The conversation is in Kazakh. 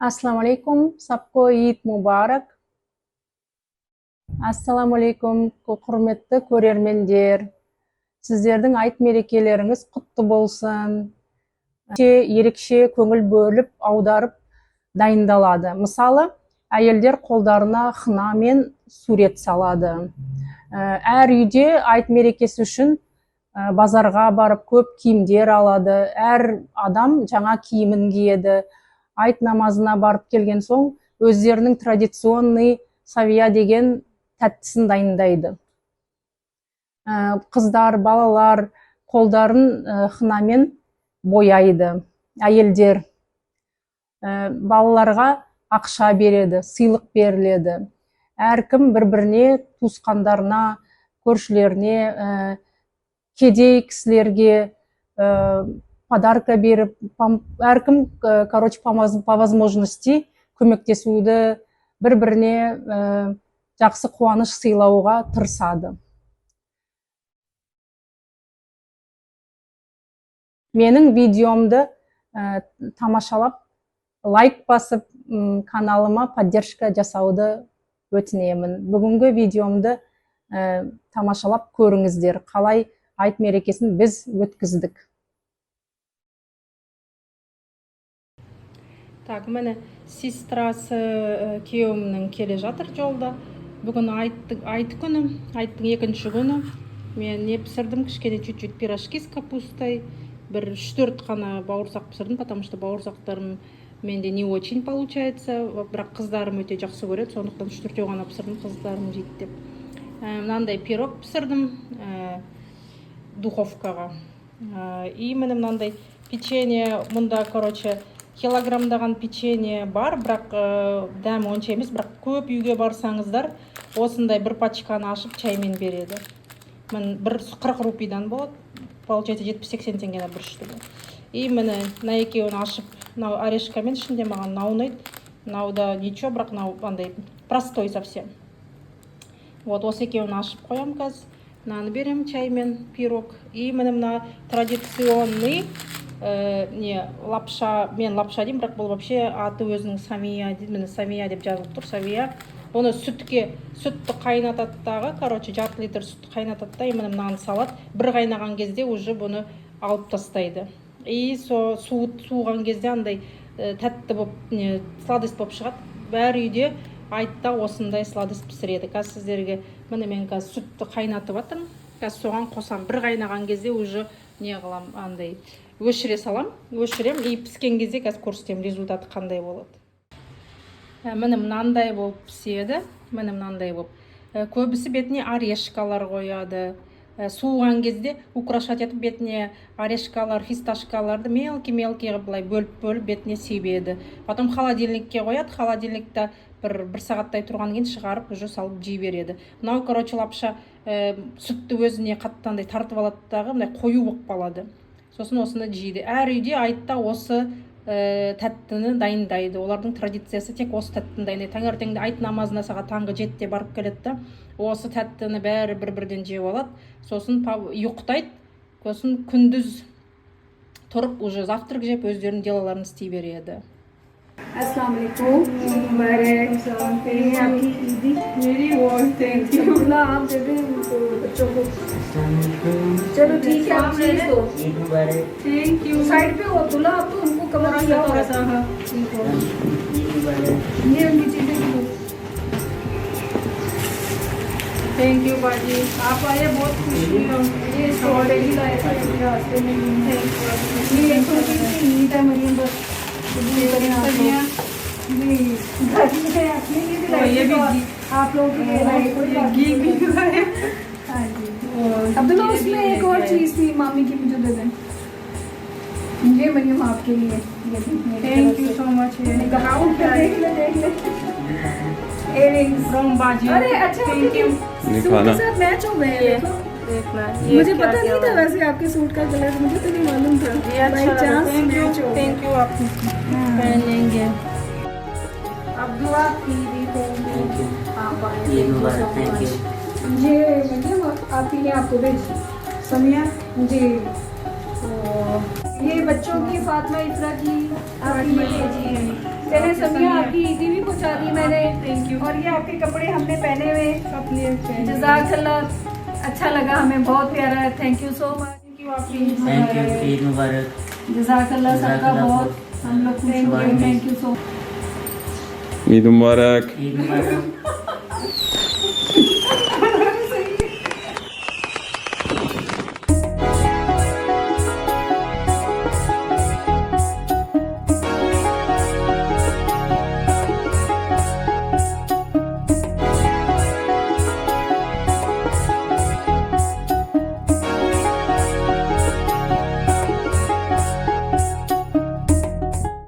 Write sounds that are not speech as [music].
Assalamualaikum, सबको ईद मुबारक. Ассаламалейкум, құрметті көрермендер. Сіздердің айт мерекелеріңіз құтты болсын. Ерекше көңіл бөліп, аударып дайындалады. Мысалы, әйелдер қолдарына хна мен сурет салады. Ә, Әр үйде айт мерекесі үшін ә, базарға барып көп киімдер алады. Әр адам жаңа киімін киеді. айт намазына барып келген соң өздерінің традиционный савия деген тәттісін дайындайды. Ә, қыздар балалар қолдарын ә, хнамен бояйды. Әйелдер Ә, балаларға ақша береді сыйлық беріледі. Әркім бір біріне туысқандарына көршілеріне кедей кісілерге подарка беріп әркім ә, короче по воз- по возможности көмектесуді бір біріне ә, жақсы қуаныш сыйлауға тырысады. Менің видеомды ә, тамашалап лайк басып каналыма поддержка жасауды өтінемін. Бүгінгі видеомды ә, тамашалап көріңіздер. Қалай айт мерекесін біз өткіздік. Так міне сестрасы күйеуімнің келе жатыр жолда. Бүгін айттың айт күні айттың екінші күні. Мен не пісірдім кішкене чуть чуть пирожки с капустой. Бір үш төрт қана бауырсақ пісірдім потому что бауырсақтарым менде не очень получается. Бірақ қыздарым өте жақсы көреді сондықтан үш төртеу ғана пісірдім қыздарым жейді деп мынандай пирог пісірдім духовкаға. И міне мынандай печенье мұнда короче килограммдаған печенье бар бірақ ә, дәмі онша емес. Бірақ көп үйге барсаңыздар осындай бір пачканы ашып чаймен береді. Міне бір қырық рупийдан болады. Получается жетпіс сексен теңгені бір штугы и міне мына екеуін ашып мынау орешкамен ішінде маған мынау ұнайды. Мынауда ничего бірақ мынау андай простой совсем. Вот осы екеуін ашып қоямын қазір. Мынаны беремін чаймен пирог. И міне мына традиционный ә, не лапша мен лапша деймін бірақ бұл вообще аты өзінің самия дейді міне самия деп жазылып тұр. Савия бұны сүтке сүтті қайнатады дағы короче жарты литр сүтті қайнатады да и міне мынаны салады. Бір қайнаған кезде уже бұны алып тастайды. И со су суыған кезде андай ә, тәтті болып не сладость болып шығады. Бәр үйде айтта осындай сладость пісіреді. Қазір сіздерге міне мен қазір сүтті қайнатып жатырмын қазір соған қосамын. Бір қайнаған кезде уже не қыламын андай. Өшіре саламын өшіремін. И піскен кезде қазір көрсетемін результаты қандай болады. Ә, міне мынандай болып піседі. Міне мынандай болып. Ә, көбісі бетіне орешкалар қояды. Суыған кезде украшать етіп бетіне орешкалар фисташкаларды мелкий мелкий қылып былай бөліп бөліп бетіне себеді. Потом холодильникке қояды холодильникта бір бір сағаттай тұрғаннан кейін шығарып уже салып жей береді. Мынау короче лапша ә, сүтті өзіне қатты андай тартып алады дағы мындай қою болып қалады. Сосын осыны жейді. Әр үйде айтта осы Э, тәттіні дайындайды. Олардың традициясы тек осы тәттіні дайындайды. Таңертеңде айт намазына сағат таңғы жетіде барып келеді да осы тәттіні бәрі бір бірден жеп алады. Сосын ұйықтайды. Сосын күндіз тұрып уже завтрак жеп өздерінің делаларын істей береді. Ассалаумағалейкум [laughs] बच्चों को। चलो ठीक है आप चीज़ दो। थैंक यू साइड पे हो अब्दुल्ला आप तो उनको कमर किया होगा ठीक हो। ये उनकी चीज़ें दो थैंक यू बाजी आप आए बहुत खुश हुई हम। ये ऑलरेडी लाए थे रास्ते में। थैंक यू ये एक तो सौ रुपये की नीट है मरियम बस। अब तो उसमें एक और चीज़ थी मामी की मुझे दे ये आपके लिए थैंक यू सो मच अरे अच्छा मैच हो गए मुझे पता नहीं था वैसे आपके सूट का कलर मुझे तो नहीं मालूम था थैंक यू आपको पहन लेंगे थैंक यू मुबारक थैंक यू ये आपके भेज समिया जी ये बच्चों की फातिमा इफ्रा की आपके चले समिया आपकी ईदी भी पहुँचा दी मैंने Thank you. और ये आपके कपड़े हमने पहने हुए अपने जजाकल्ला अच्छा लगा हमें बहुत प्यारा है thank you so much thank you Eid मुबारक जजाकल्ला सबका बहुत हम लोग thank you so Eid mübarek. Eid mübarek.